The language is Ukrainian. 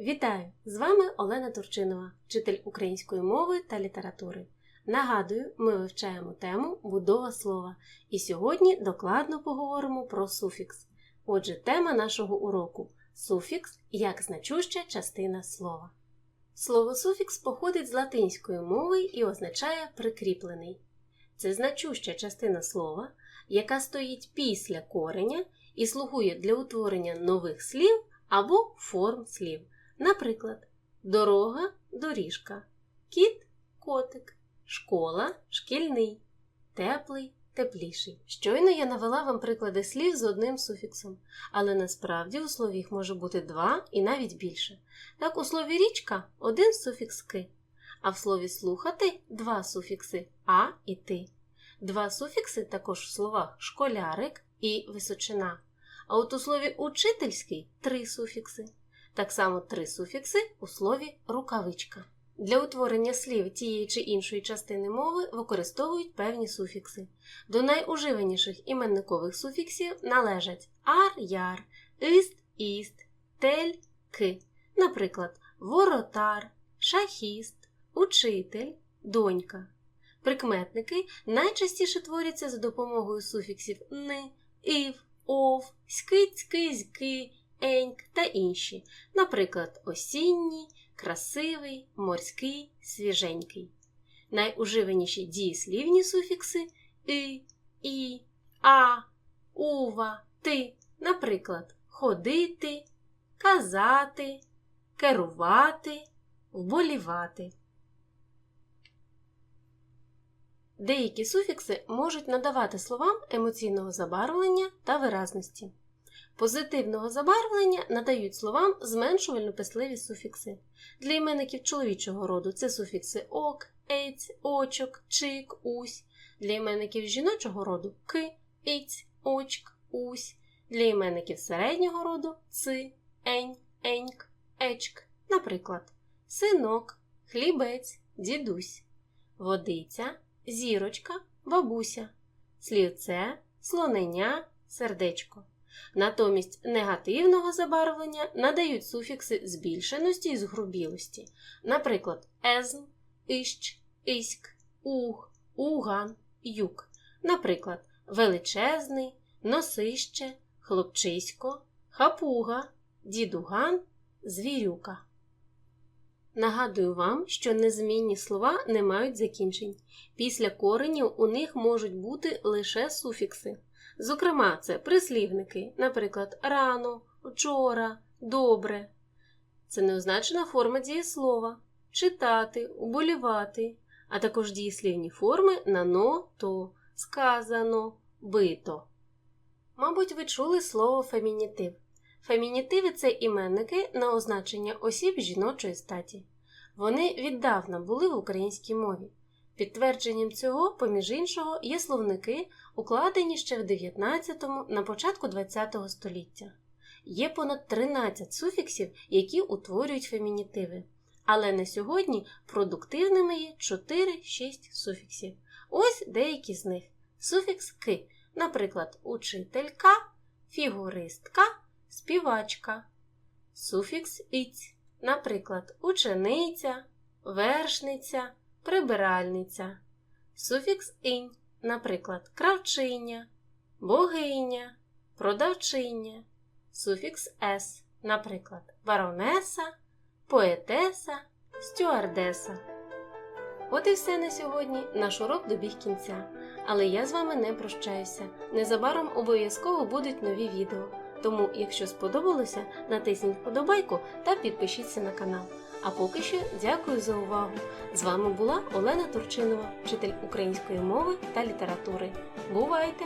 Вітаю! З вами Олена Турчинова, вчитель української мови та літератури. Нагадую, ми вивчаємо тему будова слова, і сьогодні докладно поговоримо про суфікс. Отже, тема нашого уроку суфікс як значуща частина слова. Слово суфікс походить з латинської мови і означає прикріплений. Це значуща частина слова, яка стоїть після кореня і слугує для утворення нових слів або форм слів. Наприклад, дорога доріжка, кіт котик, школа шкільний, теплий тепліший. Щойно я навела вам приклади слів з одним суфіксом, але насправді у слові їх може бути два і навіть більше. Так, у слові річка один суфікс ки, а в слові слухати два суфікси а і ти. Два суфікси також в словах школярик і височина. А от у слові учительський три суфікси. Так само три суфікси у слові рукавичка. Для утворення слів тієї чи іншої частини мови використовують певні суфікси. До найуживаніших іменникових суфіксів належать ар, яр, іст, іст, тель, ки. Наприклад, воротар, шахіст, учитель, донька. Прикметники найчастіше творяться за допомогою суфіксів ни, ів, ов, ськи, цьки, зьки, еньк та інші, наприклад, осінній, красивий, морський, свіженький. Найуживаніші дієслівні суфікси и, і, а, ува, ти, наприклад, ходити, казати, керувати, вболівати. Деякі суфікси можуть надавати словам емоційного забарвлення та виразності. Позитивного забарвлення надають словам зменшувально писливі суфікси. Для іменників чоловічого роду це суфікси ок, ець, очок, чик, усь. Для іменників жіночого роду ки, іць, очк, усь. Для іменників середнього роду ци, ень, еньк, ечк. Наприклад, синок, хлібець, дідусь, водиця, зірочка, бабуся, слівце, слоненя, сердечко. Натомість негативного забарвлення надають суфікси збільшеності і згрубілості, наприклад, езн, іщ, іськ, уг, уган, юк, наприклад, величезний, носище, хлопчисько, хапуга, дідуган, звірюка. Нагадую вам, що незмінні слова не мають закінчень. Після коренів у них можуть бути лише суфікси. Зокрема, це прислівники, наприклад, рано, вчора, добре. Це неозначена форма дієслова читати, уболівати, а також дієслівні форми на но, то, сказано, бито. Мабуть, ви чули слово фемінітив. Фемінітиви це іменники на означення осіб жіночої статі. Вони віддавна були в українській мові. Підтвердженням цього, поміж іншого, є словники, укладені ще в 19-му, на початку ХХ століття. Є понад 13 суфіксів, які утворюють фемінітиви. Але на сьогодні продуктивними є 4-6 суфіксів. Ось деякі з них: суфікс ки, наприклад, учителька, фігуристка, співачка, суфікс іць, наприклад, учениця, вершниця прибиральниця, суфікс інь, наприклад, кравчиня, богиня, продавчиня, суфікс с, наприклад, баронеса, поетеса, стюардеса. От і все на сьогодні. Наш урок добіг кінця. Але я з вами не прощаюся. Незабаром обов'язково будуть нові відео. Тому, якщо сподобалося, натисніть вподобайку та підпишіться на канал. А поки що дякую за увагу! З вами була Олена Турчинова, вчитель української мови та літератури. Бувайте!